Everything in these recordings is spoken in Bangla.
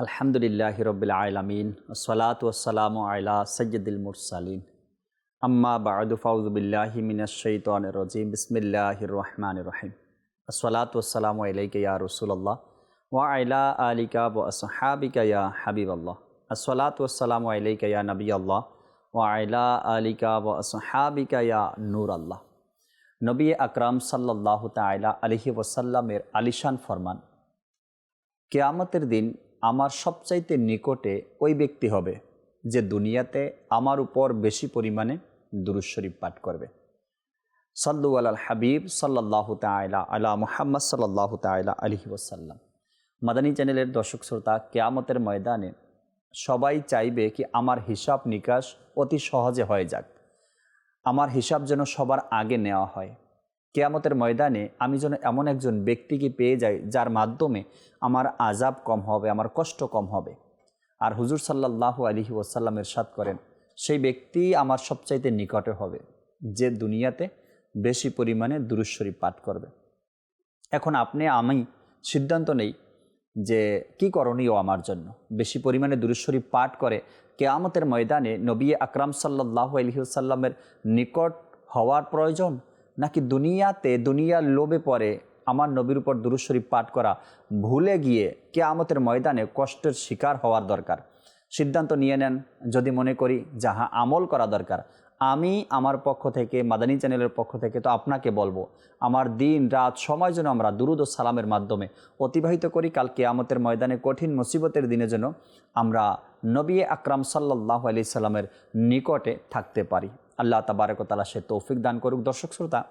আলহামদুলিল্লাহ রবিল আলমিন সলাত ওসালাম আলা সৈয়দুল মুরসালিন আম্মা বাদু ফাউজবিল্লাহি মিনাশৈতান রজিম বিসমিল্লাহ রহমান রহিম আসসালাত ওসালাম আলাইকা ইয়া রসুল্লাহ ওয়া আলা আলিকা ও আসহাবিকা ইয়া হাবিব আল্লাহ আসসালাত ওসালাম আলাইকা ইয়া নবী আল্লাহ ওয়া আলা আলিকা ও আসহাবিকা ইয়া নূর আল্লাহ নবী আকরাম সাল্লাহ তাইলা আলহি ওসাল্লামের আলিশান ফরমান কেয়ামতের দিন আমার সবচাইতে নিকটে ওই ব্যক্তি হবে যে দুনিয়াতে আমার উপর বেশি পরিমাণে দুরুশরীফ পাঠ করবে। সাল্লু আল হাবিব সাল্লাহ তাইলা আলা মুহাম্মদ সাল্লাহ তাইলা আলহি ওসাল্লাম মাদানী চ্যানেলের দর্শক শ্রোতা, কেয়ামতের ময়দানে সবাই চাইবে কি আমার হিসাব নিকাশ অতি সহজে হয়ে যাক। আমার হিসাব যেন সবার আগে নেওয়া হয়। কেয়ামতের ময়দানে আমি যেন এমন একজন ব্যক্তিকে পেয়ে যাই যার মাধ্যমে আমার আজাব কম হবে, আমার কষ্ট কম হবে। আর হুজুর সাল্লাহ আলহি ওসাল্লামের সাদ করেন, সেই ব্যক্তি আমার সবচাইতে নিকটে হবে, যে দুনিয়াতে বেশি পরিমাণে দুরুশ্বরী পাঠ করবে। এখন আপনি, আমি সিদ্ধান্ত নেই যে কি করণীয় আমার জন্য। বেশি পরিমাণে দুরুশ্বরী পাঠ করে কেয়ামতের ময়দানে নবী আকরাম সাল্লাহ আলহিউসাল্লামের নিকট হওয়ার প্রয়োজন নাকি দুনিয়াতে দুনিয়ার লোভে পড়ে আমার নবীর উপর দুরুশরীফ পাঠ করা ভুলে গিয়ে কেয়ামতের ময়দানে কষ্টের শিকার হওয়ার দরকার? সিদ্ধান্ত নিয়ে নেন, যদি মনে করি যাহা আমল করা দরকার। আমি আমার পক্ষ থেকে, মাদানী চ্যানেলের পক্ষ থেকে তো আপনাকে বলব, আমার দিন, রাত, সময় যেন আমরা দুরুদ ও সালামের মাধ্যমে অতিবাহিত করি, কাল কেয়ামতের ময়দানে কঠিন মুসিবতের দিনে যেন আমরা নবী আকরাম সাল্লাহ আলি সাল্লামের নিকটে থাকতে পারি। আল্লাহ তাবারকতালা সে তৌফিক দান করুক। দর্শক, শ্রোতা,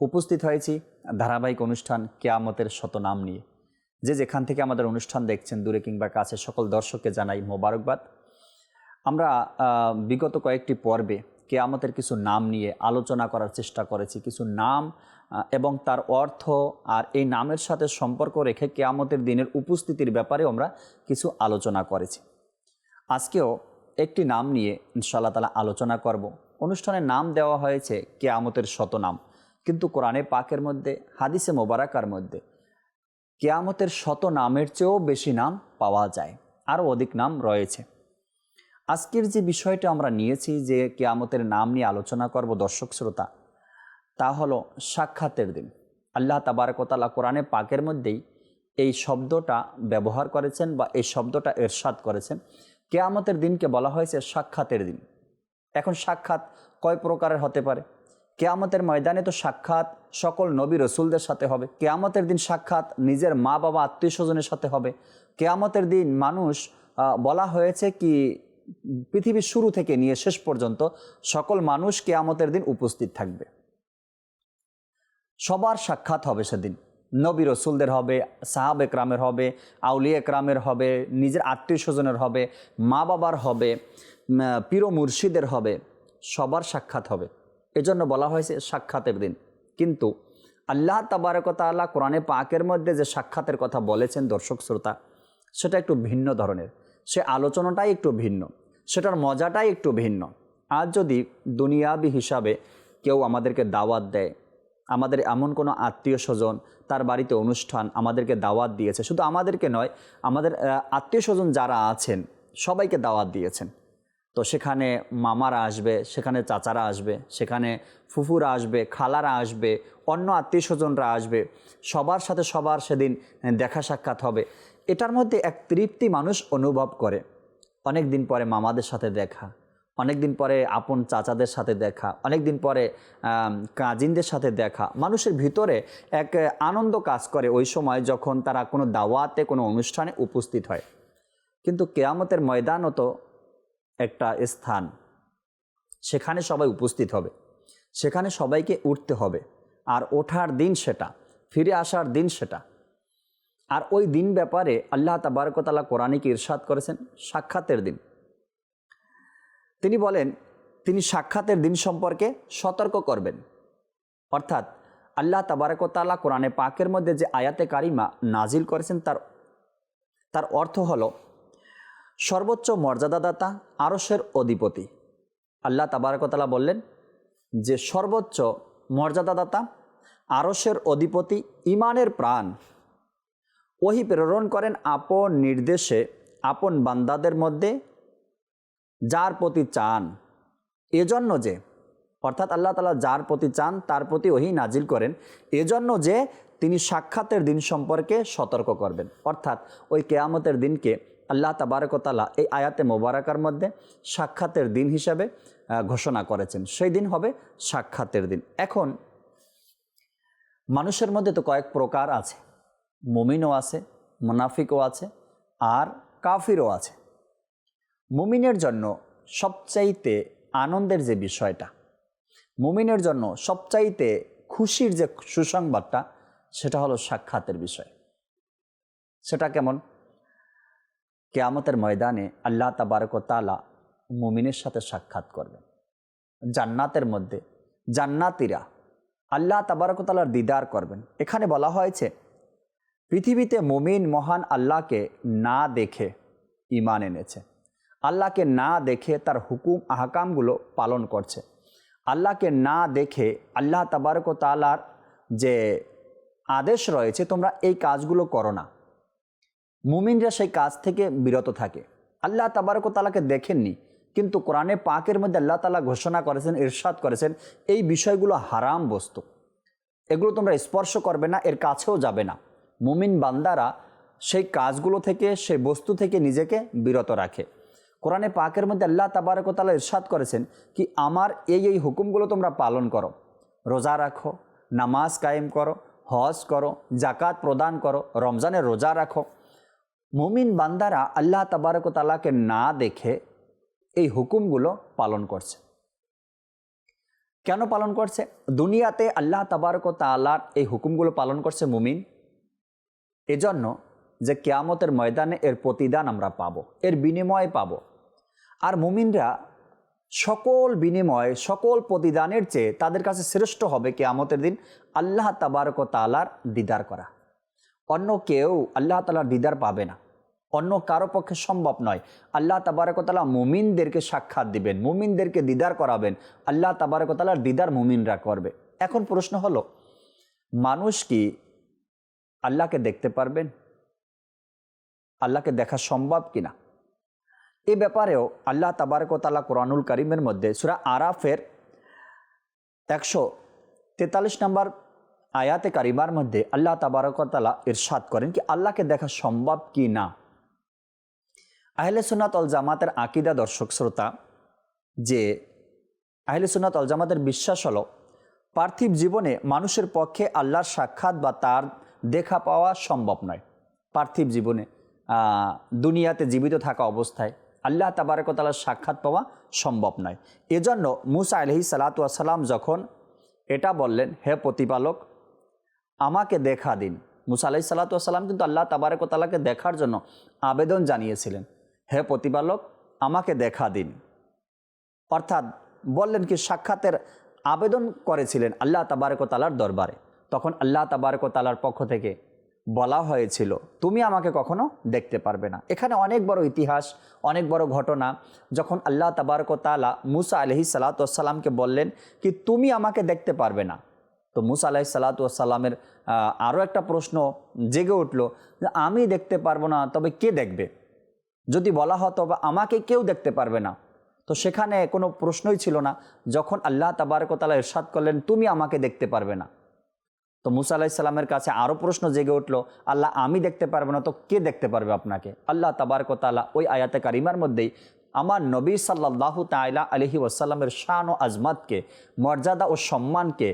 উপস্থিত হয়েছি ধারাবাহিক অনুষ্ঠান কেয়ামতের শত নাম নিয়ে। যে যেখান থেকে আমাদের অনুষ্ঠান দেখছেন, দূরে কিংবা কাছে, সকল দর্শককে জানাই মোবারকবাদ। আমরা বিগত কয়েকটি পর্বে কেয়ামতের কিছু নাম নিয়ে আলোচনা করার চেষ্টা করেছি। কিছু নাম এবং তার অর্থ আর এই নামের সাথে সম্পর্ক রেখে কেয়ামতের দিনের উপস্থিতির ব্যাপারে আমরা কিছু আলোচনা করেছি। আজকেও একটি নাম নিয়ে ইনশাল্লাহ তালা আলোচনা করব। অনুষ্ঠানের নাম দেওয়া হয়েছে কেয়ামতের শত নাম। কিন্তু কোরআনে পাকের মধ্যে, হাদিসে মোবারাকার মধ্যে কেয়ামতের শত নামের চেয়েও বেশি নাম পাওয়া যায়, আরও অধিক নাম রয়েছে। আজকের যে বিষয়টা আমরা নিয়েছি যে কেয়ামতের নাম নিয়ে আলোচনা করব দর্শক শ্রোতা, তা হলো সাক্ষাতের দিন। আল্লাহ তাবারকতালা কোরআনে পাকের মধ্যেই এই শব্দটা ব্যবহার করেছেন বা এই শব্দটা এরশাদ করেছেন। কেয়ামতের দিনকে বলা হয়েছে সাক্ষাতের দিন। এখন সাক্ষাৎ কয় প্রকারের হতে পারে? কেয়ামতের ময়দানে তো সাক্ষাৎ সকল নবী রসুলদের সাথে হবে। কেয়ামতের দিন সাক্ষাৎ নিজের মা বাবা, আত্মীয় স্বজনের সাথে হবে। কেয়ামতের দিন মানুষ বলা হয়েছে কি, পৃথিবীর শুরু থেকে নিয়ে শেষ পর্যন্ত সকল মানুষ কেয়ামতের দিন উপস্থিত থাকবে। সবার সাক্ষাৎ হবে সেদিন। নবী রসুলদের হবে, সাহাব একরামের হবে, আউলিয়া একরামের হবে, নিজের আত্মীয় স্বজনের হবে, মা বাবার হবে পীর মুর্শিদের হবে, সবার সাক্ষাৎ হবে। এজন্য বলা হয়েছে সাক্ষাতের দিন। কিন্তু আল্লাহ তাবারকতাল্লাহ কোরআনে পাকের মধ্যে যে সাক্ষাতের কথা বলেছেন দর্শক শ্রোতা, সেটা একটু ভিন্ন ধরনের। সে আলোচনাটাই একটু ভিন্ন, সেটার মজাটাই একটু ভিন্ন। আজ যদি দুনিয়াবি হিসাবে কেউ আমাদেরকে দাওয়াত দেয় আমাদের এমন কোনো আত্মীয় স্বজন তার বাড়িতে অনুষ্ঠান আমাদেরকে দাওয়াত দিয়েছে। শুধু আমাদেরকে নয়, আমাদের আত্মীয় স্বজন যারা আছেন, সবাইকে দাওয়াত দিয়েছেন। তো সেখানে মামারা আসবে, সেখানে চাচারা আসবে, সেখানে ফুফুরা আসবে, খালারা আসবে, অন্য আত্মীয় স্বজনরা আসবে। সবার সাথে সবার সেদিন দেখা সাক্ষাৎ হবে। এটার মধ্যে এক তৃপ্তি মানুষ অনুভব করে। অনেক দিন পরে মামাদের সাথে দেখা। অনেক দিন পরে আপন চাচাদের সাথে দেখা অনেক দিন পরে কাজিনদের সাথে দেখা। মানুষের ভিতরে এক আনন্দ কাজ করে ওই সময় যখন তারা কোনো দাওয়াতে, কোনো অনুষ্ঠানে উপস্থিত হয়। কিন্তু কেয়ামতের ময়দানও তো একটা স্থান। সেখানে সবাই উপস্থিত হবে। সেখানে সবাইকে উঠতে হবে। আর ওঠার দিন সেটা, ফিরে আসার দিন সেটা। আর ওই দিন ব্যাপারে আল্লাহ তাবারকতালা কোরআনিকে ইরশাদ করেছেন? সাক্ষাতের দিন। তিনি বলেন, তিনি সাক্ষাতের দিন সম্পর্কে সতর্ক করবেন। অর্থাৎ আল্লাহ তাবারকতালা কোরআনে পাকের মধ্যে যে আয়াতে কারিমা নাজিল করেছেন, তার তার অর্থ হল সর্বোচ্চ মর্যাদাদাতা আরসের অধিপতি। আল্লাহ তাবারকতালা বললেন যে, সর্বোচ্চ মর্যাদাদাতা আরসের অধিপতি ইমানের প্রাণ। ওহি প্রেরণ করেন আপন নির্দেশে আপন বান্দাদের মধ্যে যার প্রতি চান, এজন্য যে, অর্থাৎ আল্লাহ তালা যার প্রতি চান, তার প্রতি ওহি নাজিল করেন, এজন্য যে তিনি সাক্ষাতের দিন সম্পর্কে সতর্ক করবেন। অর্থাৎ ওই কেয়ামতের দিনকে আল্লাহ তাবারকতালা এই আয়াতে মোবারকার মধ্যে সাক্ষাতের দিন হিসাবে ঘোষণা করেছেন। সেই দিন হবে সাক্ষাতের দিন। এখন মানুষের মধ্যে তো কয়েক প্রকার আছে। মুমিনও আছে, মুনাফিকও আছে, আর কাফিরও আছে। মুমিনের জন্য সবচাইতে আনন্দের যে বিষয়টা, মুমিনের জন্য সবচাইতে খুশির যে সুসংবাদটা, সেটা হলো সাক্ষাতের বিষয়। সেটা কেমন? কেয়ামতের ময়দানে আল্লাহ তাবারক তালা মুমিনের সাথে সাক্ষাৎ করবেন। জান্নাতের মধ্যে জান্নাতিরা আল্লাহ তাবারকতালার দিদার করবেন। এখানে বলা হয়েছে, পৃথিবীতে মুমিন মহান আল্লাহকে না দেখে ইমান এনেছে। আল্লাহকে না দেখে তার হুকুম, আহকামগুলো পালন করছে। আল্লাহকে না দেখে আল্লাহ তাবারক তালার যে আদেশ রয়েছে, তোমরা এই কাজগুলো করো না। মুমিনরা সেই কাজ থেকে বিরত থাকে। আল্লাহ তাবারক তালাকে দেখেননি, কিন্তু কোরআনে পাকের মধ্যে আল্লাহ তালা ঘোষণা করেছেন, ইরশাদ করেছেন, এই বিষয়গুলো হারাম বস্তু। এগুলো তোমরা স্পর্শ করবে না, এর কাছেও যাবে না। মুমিন বান্দারা সেই কাজগুলো থেকে, সেই বস্তু থেকে নিজেকে বিরত রাখে। কোরআনে পাকের মধ্যে আল্লাহ তাবারকতালা ইরশাদ করেছেন কি আমার এই এই হুকুমগুলো তোমরা পালন করো। রোজা রাখো, নামাজ কায়েম করো, হজ করো জাকাত প্রদান করো রমজানে রোজা রাখো। মুমিন বান্দারা আল্লাহ তাবারকতালাকে না দেখে এই হুকুমগুলো পালন করছে। কেন পালন করছে? দুনিয়াতে আল্লাহ তাবারক তালার এই হুকুমগুলো পালন করছে মুমিন। এজন্য যে কেয়ামতের ময়দানে এর প্রতিদান আমরা পাবো, এর বিনিময় পাবো। আর মুমিনরা সকল বিনিময়, সকল প্রতিদানের চেয়ে তাদের কাছে শ্রেষ্ঠ হবে কেয়ামতের দিন আল্লাহ তাবারক তালার দিদার করা। অন্য কেউ আল্লাহ তালার দিদার পাবে না। অন্য কারও পক্ষে সম্ভব নয়। আল্লাহ তাবারকতালা মুমিনদেরকে সাক্ষাৎ দিবেন, মুমিনদেরকে দিদার করাবেন। আল্লাহ তাবারকতালার দিদার মুমিনরা করবে। এখন প্রশ্ন হলো, মানুষ কি আল্লাহকে দেখতে পারবেন? আল্লাহকে দেখা সম্ভব কিনা? এ ব্যাপারেও আল্লাহ তাবারকতালা কোরআনুল করিমের মধ্যে সুরা আরাফের একশো তেতাল্লিশ নম্বর আয়াতে কারিমার মধ্যে আল্লাহ তাবারকতালা ইরশাদ করেন কি আল্লাহকে দেখা সম্ভব কি না? আহলে সুনাত অল জামাতের আকিদা দর্শক শ্রোতা, যে আহলে সুনাত অল জামাতের বিশ্বাস হলো, পার্থিব জীবনে মানুষের পক্ষে আল্লাহর সাক্ষাৎ বা তার দেখা পাওয়া সম্ভব নয়। পার্থিব জীবনে দুনিয়াতে জীবিত থাকা অবস্থায় আল্লাহ তাবারকতালার সাক্ষাৎ পাওয়া সম্ভব নয়। এজন্য মুসা আলহি সালাতাম যখন এটা বললেন, হে প্রতিপালক, আমাকে দেখা দিন। মুসা আলাহি সাল্লাতাম কিন্তু আল্লাহ তাবারকতালাকে দেখার জন্য আবেদন জানিয়েছিলেন, হে প্রতিপালক, আমাকে দেখা দিন। অর্থাৎ বললেন কি, সাক্ষাতের আবেদন করেছিলেন আল্লাহ তাবারকতালার দরবারে। তখন আল্লাহ তাবারকতালার পক্ষ থেকে বলা হয়েছিল। তুমি আমাকে কখনো দেখতে পারবে না। এখানে অনেক বড় ইতিহাস, অনেক বড় ঘটনা, যখন আল্লাহ তাবারকতালা মুসা আলহি সালাতামকে বললেন কি, তুমি আমাকে দেখতে পারবে না। তো মুসা আলাহি সালাতামের আরও একটা প্রশ্ন জেগে উঠল যে, আমি দেখতে পারব না, তবে কে দেখবে? যদি বলা হতো, বা আমাকে কেউ দেখতে পারবে না। তো সেখানে কোনো প্রশ্নই ছিল না। যখন আল্লাহ তাবারকতালা ইরশাদ করলেন, তুমি আমাকে দেখতে পারবে না। তো মুসা আলাহিসাল্লামের কাছে আরও প্রশ্ন জেগে উঠল, আল্লাহ, আমি দেখতে পারব না, তো কে দেখতে পারবে আপনাকে? আল্লাহ তাবারকতালা ওই আয়াতে কারিমার মধ্যেই আমার নবী সাল্লাহ তাইলা আলহি ওয়াসাল্লামের শান ও আজমাতকে, মর্যাদা ও সম্মানকে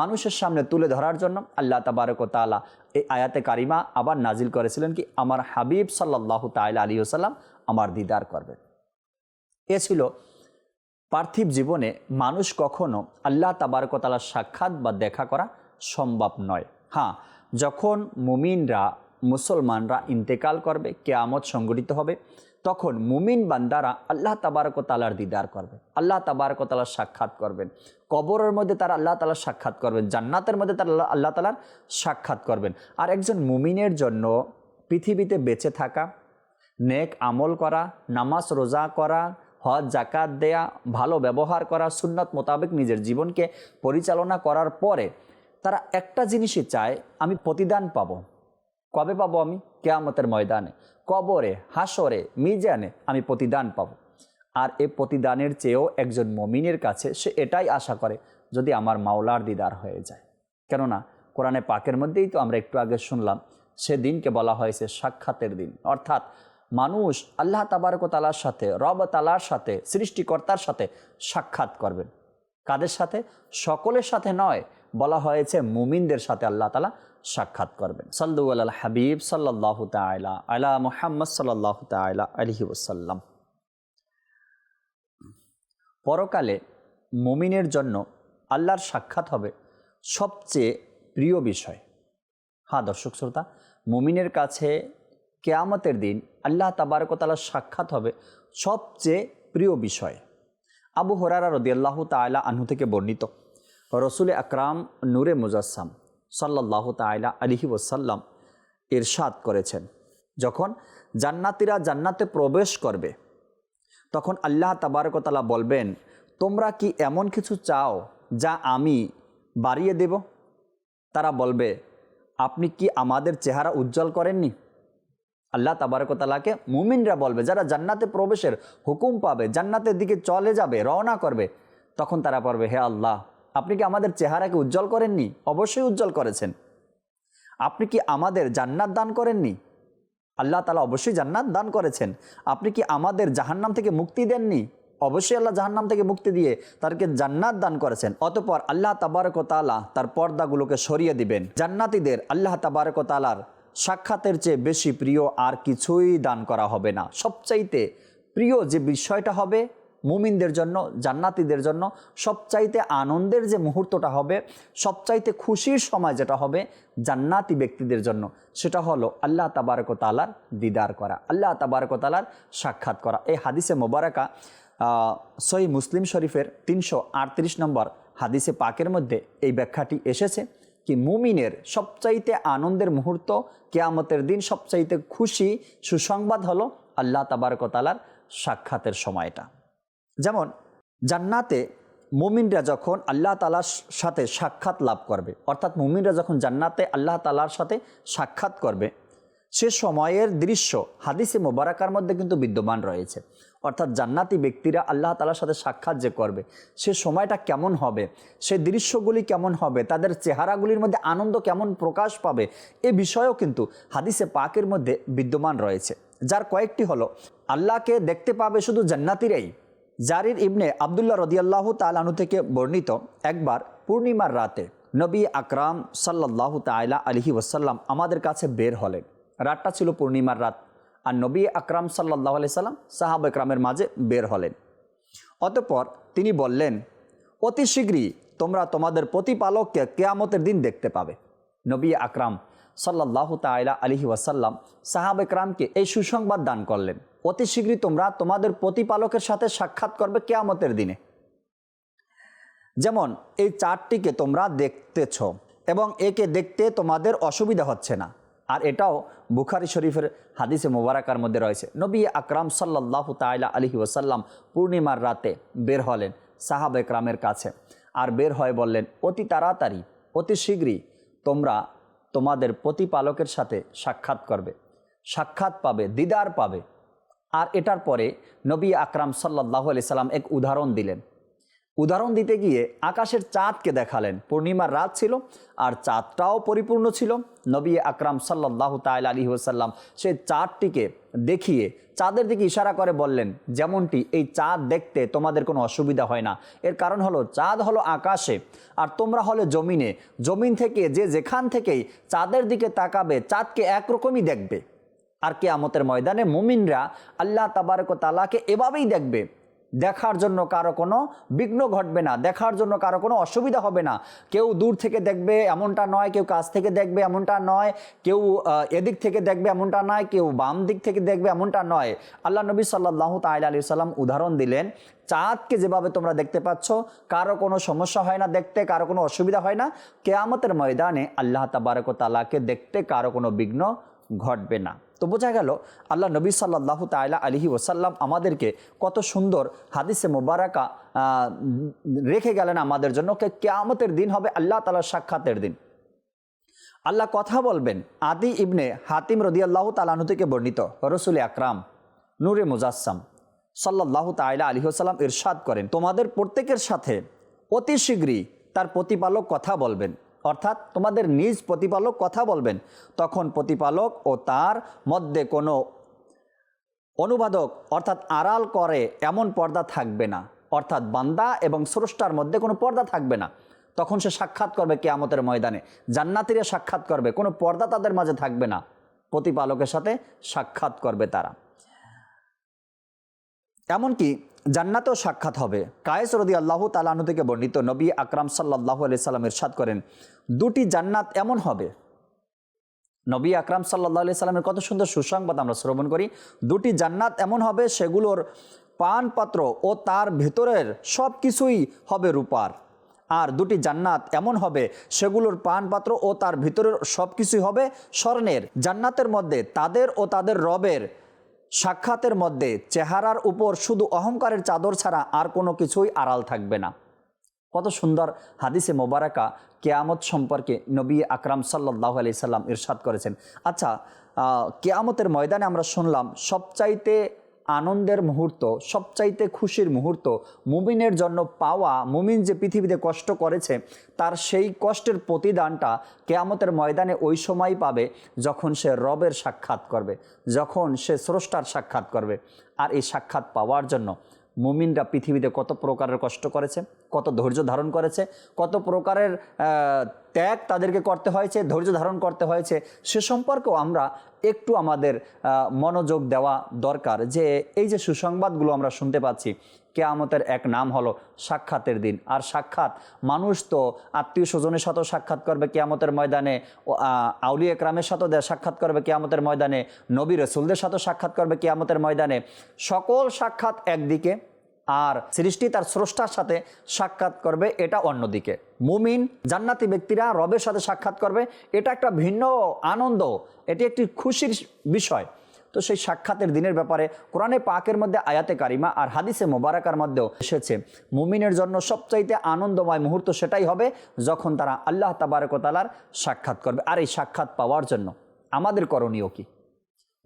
মানুষের সামনে তুলে ধরার জন্য আল্লাহ তাবারকতালা এই আয়াতে কারিমা আবার নাজিল করেছিলেন কি, আমার হাবিব সাল্লাহ তাইলা আলী ওসাল্লাম আমার দিদার করবেন। এ ছিল পার্থিব জীবনে মানুষ কখনো আল্লাহ তাবারকতালার সাক্ষাৎ বা দেখা করা সম্ভব নয়। হ্যাঁ যখন মুমিনরা, মুসলমানরা ইন্তেকাল করবে, কেয়ামত সংগঠিত হবে, তখন মুমিন বান্দারা আল্লাহ তাবারকতালার দিদার করবে। আল্লাহ তাবারকতালার সাক্ষাৎ করবেন। কবরের মধ্যে তারা আল্লাহ তালার সাক্ষাৎ করবেন, জান্নাতের মধ্যে তারা আল্লাহ তালার সাক্ষাৎ করবেন। আর একজন মুমিনের জন্য পৃথিবীতে বেঁচে থাকা, নেক আমল করা, নামাজ রোজা করা, হজ জাকাত দেয়া, ভালো ব্যবহার করা, সুন্নত মোতাবেক নিজের জীবনকে পরিচালনা করার পরে তারা একটা জিনিসই চায়, আমি প্রতিদান পাব। কবে পাবো আমি? কেয়ামতের ময়দানে। কবরে হাসরে মিজানে আমি প্রতিদান পাবো। আর এ প্রতিদানের চেয়েও একজন মমিনের কাছে সে এটাই আশা করে, যদি আমার মাওলার দিদার হয়ে যায়। কেননা, কোরআনে পাকের মধ্যেই তো আমরা একটু আগে শুনলাম, সে দিনকে বলা হয়েছে সাক্ষাতের দিন। অর্থাৎ মানুষ আল্লাহ তাবারক তালার সাথে, রব তালার সাথে, সৃষ্টিকর্তার সাথে সাক্ষাৎ করবেন। কাদের সাথে? সকলের সাথে নয় বলা হয়েছে মুমিনদের সাথে আল্লাহ তালা সাক্ষাৎ করবেন। সাল্লু আল হাবিব সাল্লাহ তালা আলা মুহাম্মদ সাল্লাহ তালা আলহি ওসাল্লাম পরকালে মুমিনের জন্য আল্লাহর সাক্ষাৎ হবে সবচেয়ে প্রিয় বিষয়। হ্যাঁ দর্শক শ্রোতা, মুমিনের কাছে কেয়ামতের দিন আল্লাহ তাবারকতালার সাক্ষাৎ হবে সবচেয়ে প্রিয় বিষয়। আবু হরারা রদিয়াল্লাহ তায়লা আনহু থেকে বর্ণিত। রসুল আকরাম নূরে মুজাসসাম সাল্লাহ তায়লা আলিহি ওসাল্লাম ইরশাদ করেছেন। যখন জান্নাতিরা জান্নাতে প্রবেশ করবে, তখন আল্লাহ তাবারকতালা বলবেন, তোমরা কি এমন কিছু চাও যা আমি বাড়িয়ে দেব? তারা বলবে, আপনি কি আমাদের চেহারা উজ্জ্বল করেননি? আল্লাহ তাবারকতালাকে মুমিনরা বলবে, যারা জান্নাতে প্রবেশের হুকুম পাবে, জান্নাতের দিকে চলে যাবে, রওনা করবে, তখন তারা পড়বে হে আল্লাহ আপনি কি আমাদের চেহারাকে উজ্জ্বল করেননি? অবশ্যই উজ্জ্বল করেছেন। আপনি কি আমাদের জান্নাত দান করেননি? আল্লাহ তালা অবশ্যই জান্নাত দান করেছেন। আপনি কি আমাদের জাহান্নাম থেকে মুক্তি দেননি? অবশ্যই আল্লাহ জাহান্নাম থেকে মুক্তি দিয়ে তাদেরকে জান্নাত দান করেছেন। অতপর আল্লাহ তাবারক তালা তার পর্দাগুলোকে সরিয়ে দিবেন। জান্নাতিদের আল্লাহ তাবারক তালার সাক্ষাতের চেয়ে বেশি প্রিয় আর কিছুই দান করা হবে না। সবচাইতে প্রিয় যে বিষয়টা হবে মুমিনদের জন্য, জান্নাতিদের জন্য সবচাইতে আনন্দের যে মুহূর্তটা হবে, সবচাইতে খুশির সময় যেটা হবে জান্নাতি ব্যক্তিদের জন্য, সেটা হলো আল্লাহ তাবারক তালার দিদার করা, আল্লাহ তাবারক তালার সাক্ষাৎ করা। এই হাদিসে মোবারকা সই মুসলিম শরীফের তিনশো আটত্রিশ নম্বর হাদিসে পাকের মধ্যে এই ব্যাখ্যাটি এসেছে কি মুমিনের সবচাইতে আনন্দের মুহূর্ত কেয়ামতের দিন, সবচাইতে খুশি সুসংবাদ হলো আল্লাহ তাবারকতালার সাক্ষাতের সময়টা। যেমন, জান্নাতে মুমিনরা যখন আল্লাহ তালার সাথে সাক্ষাৎ লাভ করবে, অর্থাৎ মুমিনরা যখন জান্নাতে আল্লাহ তালার সাথে সাক্ষাৎ করবে, সে সময়ের দৃশ্য হাদিসে মোবারকার মধ্যে কিন্তু বিদ্যমান রয়েছে। অর্থাৎ জান্নাতি ব্যক্তিরা আল্লাহ তালার সাথে সাক্ষাৎ যে করবে, সে সময়টা কেমন হবে, সে দৃশ্যগুলি কেমন হবে, তাদের চেহারাগুলির মধ্যে আনন্দ কেমন প্রকাশ পাবে, এ বিষয়েও কিন্তু হাদিসে পাকের মধ্যে বিদ্যমান রয়েছে। যার কয়েকটি হলো, আল্লাহকে দেখতে পাবে শুধু জান্নাতিরাই জারির ইবনে আবদুল্লাহ রদিয়াল্লাহ তালানু থেকে বর্ণিত একবার পূর্ণিমার রাতে নবী আকরাম সাল্লাহ তাইলা আলহি ওসাল্লাম আমাদের কাছে বের হলেন। রাতটা ছিল পূর্ণিমার রাত আর নবী আকরাম সাল্লাহ আলি সাল্লাম সাহাব একরামের মাঝে বের হলেন। অতপর তিনি বললেন, অতি শীঘ্রই তোমরা তোমাদের প্রতিপালককে কেয়ামতের দিন দেখতে পাবে। নবী আকরাম সাল্লাহ তাইলা আলহি ওয়াসাল্লাম সাহাব একরামকে এই সুসংবাদ দান করলেন। অতি শীঘ্রই তোমরা তোমাদের প্রতিপালকের সাথে সাক্ষাৎ করবে কেয়ামতের দিনে। যেমন, এই চারটিকে তোমরা দেখতেছ এবং একে দেখতে তোমাদের অসুবিধা হচ্ছে না। আর এটাও বুখারি শরীফের হাদিসে মোবারকার মধ্যে রয়েছে। নবী আকরাম সাল্লাহ তাইলা আলহি ওসাল্লাম পূর্ণিমার রাতে বের হলেন সাহাব একরামের কাছে আর বের হয়ে বললেন, অতি তাড়াতাড়ি, অতি শীঘ্রই তোমরা তোমাদের প্রতিপালকের সাথে সাক্ষাৎ করবে। সাক্ষাৎ পাবে, দিদার পাবে আর এটার পরে নবী আকরাম সাল্লাহ আলি সাল্লাম এক উদাহরণ দিলেন। উদাহরণ দিতে গিয়ে আকাশের চাঁদকে দেখালেন। পূর্ণিমার রাত ছিল আর চাঁদটাও পরিপূর্ণ ছিল। নবী আকরাম সাল্লাহ তাইল আলী ওসাল্লাম সেই চাঁদটিকে দেখিয়ে চাঁদের দিকে ইশারা করে বললেন, যেমনটি এই চাঁদ দেখতে তোমাদের কোনো অসুবিধা হয় না। এর কারণ হলো চাঁদ হলো আকাশে আর তোমরা হলে জমিনে। জমিন থেকে যে যেখান থেকেই চাঁদের দিকে তাকাবে, চাঁদকে একরকমই দেখবে। আর কেয়ামতের ময়দানে মুমিনরা আল্লাহ তাবারক তালাকে এভাবেই দেখবে। দেখার জন্য কারও কোনো বিঘ্ন ঘটবে না, দেখার জন্য কারও কোনো অসুবিধা হবে না। কেউ দূর থেকে দেখবে এমনটা নয়, কেউ কাছ থেকে দেখবে এমনটা নয়, কেউ এদিক থেকে দেখবে এমনটা নয়, কেউ বাম দিক থেকে দেখবে এমনটা নয়। আল্লাহ নবী সাল্লাহ তাইলা আলি সাল্লাম উদাহরণ দিলেন, চাঁদকে যেভাবে তোমরা দেখতে পাচ্ছ, কারও কোনো সমস্যা হয় না দেখতে, কারও কোনো অসুবিধা হয় না। কেয়ামতের ময়দানে আল্লাহ তাবারক তালাকে দেখতে কারও কোনো বিঘ্ন ঘটবে না। তো বোঝা গেল, আল্লাহ নবী সাল্লাহ তাইলা আলহি ওসাল্লাম আমাদেরকে কত সুন্দর হাদিসে মোবারকা রেখে গেলেন আমাদের জন্য কেয়ামতের দিন হবে আল্লাহ তালার সাক্ষাতের দিন। আল্লাহ কথা বলবেন, আদি ইবনে হাতিম রদিয়াল্লাহ তালানু থেকে বর্ণিত, রসুল আকরাম, নূরে মুজাসসাম সাল্লাহ তাইলা আলী সাল্লাম ইরশাদ করেন, তোমাদের প্রত্যেকের সাথে অতি শীঘ্রই তার প্রতিপালক কথা বলবেন। অর্থাৎ তোমাদের নিজ প্রতিপালক কথা বলবেন। তখন প্রতিপালক ও তার মধ্যে কোনো অনুবাদক অর্থাৎ আড়াল করে এমন পর্দা থাকবে না। অর্থাৎ বান্দা এবং স্রষ্টার মধ্যে কোনো পর্দা থাকবে না। তখন সে সাক্ষাৎ করবে কেয়ামতের ময়দানে। জান্নাতিরা সাক্ষাৎ করবে, কোনো পর্দা তাদের মাঝে থাকবে না। প্রতিপালকের সাথে সাক্ষাৎ করবে তারা। এমনকি জান্নাতেও সাক্ষাৎ হবে। কায়েস রদি আল্লাহ তালাহু থেকে বর্ণিত নবী আকরাম সাল্লাহ আলি সাল্লাম ইরশাদ করেন, দুটি জান্নাত এমন হবে। নবী আকরাম সাল্লাহ আলি সাল্লামের কত সুন্দর সুসংবাদ আমরা শ্রবণ করি, দুটি জান্নাত এমন হবে সেগুলোর পানপাত্র ও তার ভেতরের সব কিছুই হবে রূপার। আর দুটি জান্নাত এমন হবে সেগুলোর পানপাত্র ও তার ভিতরের সব কিছুই হবে স্বর্ণের। জান্নাতের মধ্যে তাদের ও তাদের রবের সাক্ষাতের মধ্যে চেহারার উপর শুধু অহংকারের চাদর ছাড়া আর কোনো কিছুই আড়াল থাকবে না। কত সুন্দর হাদিসে মোবারকা কেয়ামত সম্পর্কে নবী আকরাম সাল্লাহ আলি সাল্লাম ইরশাদ করেছেন। আচ্ছা কেয়ামতের ময়দানে আমরা শুনলাম সবচাইতে আনন্দের মুহূর্ত, সবচাইতে খুশির মুহূর্ত, মুমিনের জন্য পাওয়া, মুমিন যে পৃথিবীতে কষ্ট করেছে, তার সেই কষ্টের প্রতিদানটা কেয়ামতের ময়দানে ওই সময় পাবে যখন সে রবের সাক্ষাৎ করবে, যখন সে স্রষ্টার সাক্ষাৎ করবে। আর এই সাক্ষাৎ পাওয়ার জন্য মুমিনরা পৃথিবীতে কত প্রকারের কষ্ট করেছে, কত ধৈর্য ধারণ করেছে, কত প্রকারের ত্যাগ তাদেরকে করতে হয়েছে ধৈর্য ধারণ করতে হয়েছে সে সম্পর্কেও আমরা একটু আমাদের মনোযোগ দেওয়া দরকার। যে এই যে সুসংবাদগুলো আমরা শুনতে পাচ্ছি কেয়ামতের এক নাম হলো সাক্ষাতের দিন। আর সাক্ষাৎ মানুষ তো আত্মীয় স্বজনের সাথেও সাক্ষাৎ করবে কেয়ামতের ময়দানে আহ, একরামের সাথেও সাক্ষাৎ করবে কেয়ামতের ময়দানে নবী রসুলদের সাথেও সাক্ষাৎ করবে কেয়ামতের ময়দানে। সকল সাক্ষাৎ একদিকে আর সৃষ্টি তার স্রষ্টার সাথে সাক্ষাৎ করবে এটা অন্যদিকে। মুমিন, জান্নাতি ব্যক্তিরা রবের সাথে সাক্ষাৎ করবে, এটা একটা ভিন্ন আনন্দ, এটি একটি খুশির বিষয়। তো সেই সাক্ষাতের দিনের ব্যাপারে কোরআনে পাকের মধ্যে আয়াতে কারিমা আর হাদিসে মোবারকার মধ্যেও এসেছে। মুমিনের জন্য সবচাইতে আনন্দময় মুহূর্ত সেটাই হবে যখন তারা আল্লাহ তাবারকতালার সাক্ষাৎ করবে। আর এই সাক্ষাৎ পাওয়ার জন্য আমাদের করণীয় কি?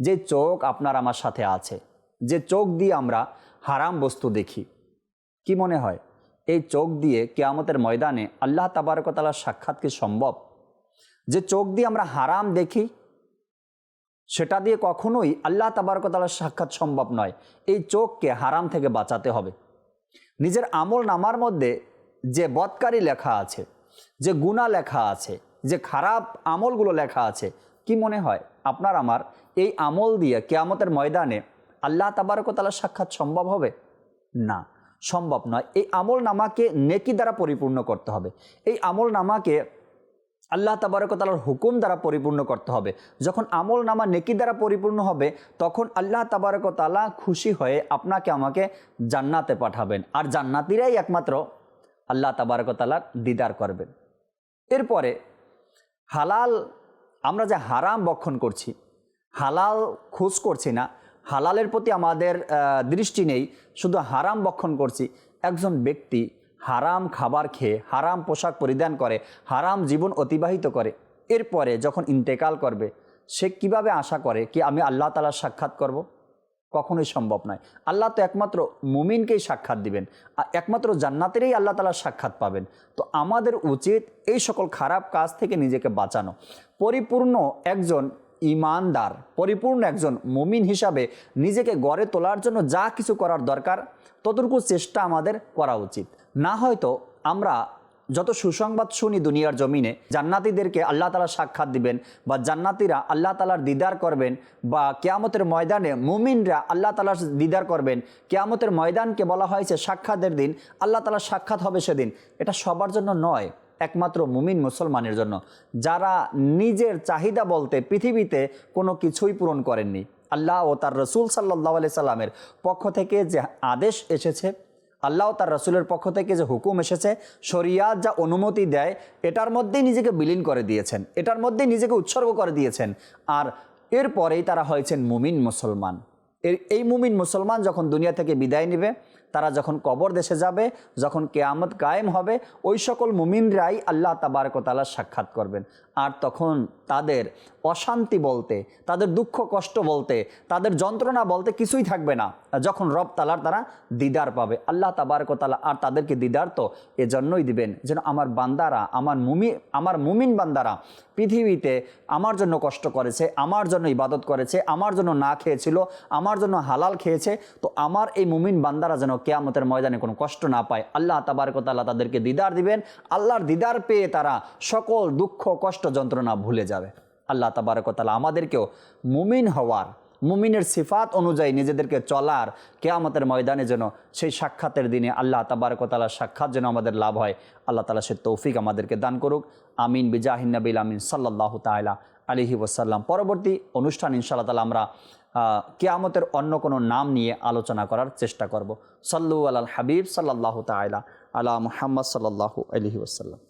যে চোখ আপনার আমার সাথে আছে, যে চোখ দিয়ে আমরা হারাম বস্তু দেখি। কি মনে হয়? এই চোখ দিয়ে কেয়ামতের ময়দানে আল্লাহ তাবারকতালার সাক্ষাৎ কি সম্ভব? যে চোখ দিয়ে আমরা হারাম দেখি, সেটা দিয়ে কখনোই আল্লাহ তাবারকতালার সাক্ষাৎ সম্ভব নয়। এই চোখকে হারাম থেকে বাঁচাতে হবে। নিজের আমল নামার মধ্যে যে বদকারী লেখা আছে, যে গুণা লেখা আছে, যে খারাপ আমলগুলো লেখা আছে, কি মনে হয়? আপনার, আমার এই আমল দিয়ে কেয়ামতের ময়দানে আল্লাহ তাবারকতালার সাক্ষাৎ সম্ভব হবে? না, সম্ভব নয়। এই আমল নামাকে নেকি দ্বারা পরিপূর্ণ করতে হবে। এই আমল নামাকে আল্লাহ তাবারকতালার হুকুম দ্বারা পরিপূর্ণ করতে হবে। যখন আমল নামা নেকি দ্বারা পরিপূর্ণ হবে, তখন আল্লাহ তাবারকতালা খুশি হয়ে আপনাকে আমাকে জান্নাতে পাঠাবেন। আর জান্নাতিরাই একমাত্র আল্লাহ তাবারক তাবারকতালার দিদার করবেন। এরপরে হালাল, আমরা যে হারাম বক্ষণ করছি, হালাল খোঁজ করছি না হালালের প্রতি আমাদের দৃষ্টি নেই, শুধু হারাম বক্ষণ করছি। একজন ব্যক্তি হারাম খাবার খেয়ে, হারাম পোশাক পরিধান করে, হারাম জীবন অতিবাহিত করে, এরপরে যখন ইন্তেকাল করবে, সে কীভাবে আশা করে কি আমি আল্লাহ তালার সাক্ষাৎ করব? কখনোই সম্ভব নয়। আল্লাহ তো একমাত্র মুমিনকেই সাক্ষাৎ দিবেন, আর একমাত্র জান্নাতেরই আল্লাহ তালার সাক্ষাৎ পাবেন। তো আমাদের উচিত এই সকল খারাপ কাজ থেকে নিজেকে বাঁচানো। পরিপূর্ণ একজন ইমানদার, পরিপূর্ণ একজন মুমিন হিসাবে নিজেকে গড়ে তোলার জন্য যা কিছু করার দরকার, ততটুকু চেষ্টা আমাদের করা উচিত। না হয়তো আমরা যত সুসংবাদ শুনি দুনিয়ার জমিনে, জান্নাতিদেরকে আল্লাহ তালা সাক্ষাৎ দিবেন বা জান্নাতিরা আল্লাহ তালার দিদার করবেন বা কেয়ামতের ময়দানে মুমিনরা আল্লাহ তালার দিদার করবেন, কেয়ামতের ময়দানকে বলা হয়েছে সাক্ষাতের দিন, আল্লাহ তালার সাক্ষাৎ হবে সেদিন। এটা সবার জন্য নয়। একমাত্র মুমিন মুসলমানের জন্য। যারা নিজের চাহিদা বলতে পৃথিবীতে কোনো কিছুই পূরণ করেননি। আল্লাহ ও তার রসুল সাল্লাহ আলি সাল্লামের পক্ষ থেকে যে আদেশ এসেছে, আল্লাহ তার রসুলের পক্ষ থেকে যে হুকুম এসেছে শরিয়াত যা অনুমতি দেয়, এটার মধ্যেই নিজেকে বিলীন করে দিয়েছেন। এটার মধ্যেই নিজেকে উৎসর্গ করে দিয়েছেন। আর এরপরেই তারা হয়েছেন মুমিন মুসলমান। এর, এই মুমিন মুসলমান যখন দুনিয়া থেকে বিদায় নেবে তারা যখন কবর দেশে যাবে, যখন কেয়ামত কায়েম হবে, ওই সকল মুমিনরাই আল্লাহ তাবারকতালা সাক্ষাৎ করবেন। আর তখন তাদের অশান্তি বলতে, তাদের দুঃখ কষ্ট বলতে, তাদের যন্ত্রণা বলতে কিছুই থাকবে না। যখন রব তালার তারা দিদার পাবে, আল্লাহ তাবারকতালা আর তাদেরকে দিদার তো এজন্যই দিবেন, যেন আমার বান্দারা, আমার মুমি, আমার মুমিন বান্দারা পৃথিবীতে আমার জন্য কষ্ট করেছে, আমার জন্য ইবাদত করেছে, আমার জন্য না খেয়েছিল, আমার জন্য হালাল খেয়েছে, তো আমার এই মুমিন বান্দারা যেন কেয়ামতের ময়দানে কোনো কষ্ট না পায়। আল্লাহ তাবারকতাল্লাহ তাদেরকে দিদার দিবেন। আল্লাহর দিদার পেয়ে তারা সকল দুঃখ, কষ্ট, যন্ত্রণা ভুলে যাবে। আল্লাহ তাবারকতাল্লাহ আমাদেরকেও মুমিন হওয়ার, মুমিনের সিফাত অনুযায়ী নিজেদেরকে চলার কেয়ামতের ময়দানে যেন সেই সাক্ষাতের দিনে আল্লাহ তাবারকতালার সাক্ষাৎ যেন আমাদের লাভ হয়। আল্লাহ তালা সে তৌফিক আমাদেরকে দান করুক। আমিন। বিজাহিন নবিল আমিন। সাল্লাহ তালা আলিহি ওসাল্লাম পরবর্তী অনুষ্ঠান ইনশাআল্লাহ তালা আমরা কেয়ামতের অন্য কোনো নাম নিয়ে আলোচনা করার চেষ্টা করব। সাল্লু আল হাবিব সাল্লাহ তাইলা আলা মুহাম্মদ সাল্লাহ আলহি ওসাল্লাম